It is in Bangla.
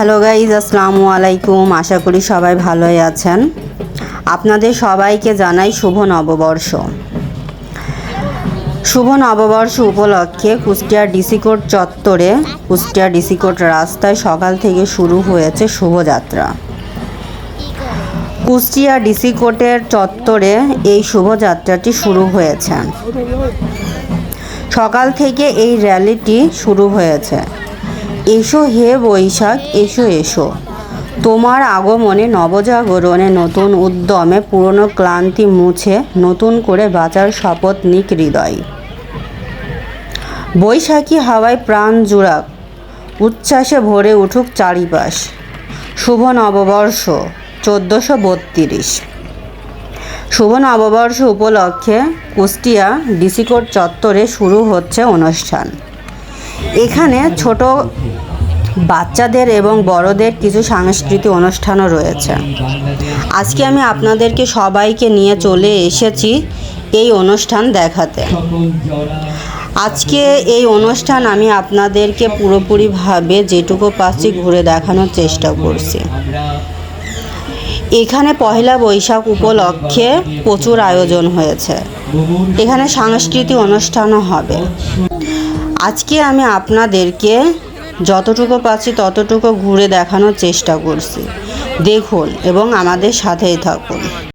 হ্যালো গাইজ, আসসালামু আলাইকুম। আশা করি সবাই ভালোই আছেন। আপনাদের সবাইকে জানাই শুভ নববর্ষ। শুভ নববর্ষ উপলক্ষে কুষ্টিয়া ডিসিকোট চত্বরে, কুষ্টিয়া ডিসিকোট রাস্তায় সকাল থেকে শুরু হয়েছে শুভযাত্রা। কুষ্টিয়া ডিসি কোর্টের চত্বরে এই শুভযাত্রাটি শুরু হয়েছে। সকাল থেকে এই র্যালিটি শুরু হয়েছে। এসো হে বৈশাখ, এসো এসো। তোমার আগমনে নবজাগরণে নতুন উদ্যমে পুরনো ক্লান্তি মুছে নতুন করে বাঁচার শপথ নিক হৃদয়। বৈশাখী হাওয়ায় প্রাণ জুড়াক, উচ্ছ্বাসে ভরে উঠুক চারিপাশ। শুভ নববর্ষ, চোদ্দোশো বত্রিশ। শুভ নববর্ষ উপলক্ষে কুষ্টিয়া ডিসিকোট চত্বরে শুরু হচ্ছে অনুষ্ঠান। এখানে ছোট বাচ্চাদের এবং বড়দের কিছু সাংস্কৃতিক অনুষ্ঠানও রয়েছে। আজকে আমি আপনাদেরকে সবাইকে নিয়ে চলে এসেছি এই অনুষ্ঠান দেখাতে। আজকে এই অনুষ্ঠান আমি আপনাদেরকে পুরোপুরিভাবে যেটুকু পাচ্ছি ঘুরে দেখানোর চেষ্টা করছি। এখানে পহেলা বৈশাখ উপলক্ষে প্রচুর আয়োজন হয়েছে। এখানে সাংস্কৃতিক অনুষ্ঠানও হবে। আজকে আমি আপনাদেরকে যতটুকু পাচ্ছি ততটুকু ঘুরে দেখানোর চেষ্টা করছি। দেখুন এবং আমাদের সাথেই থাকুন।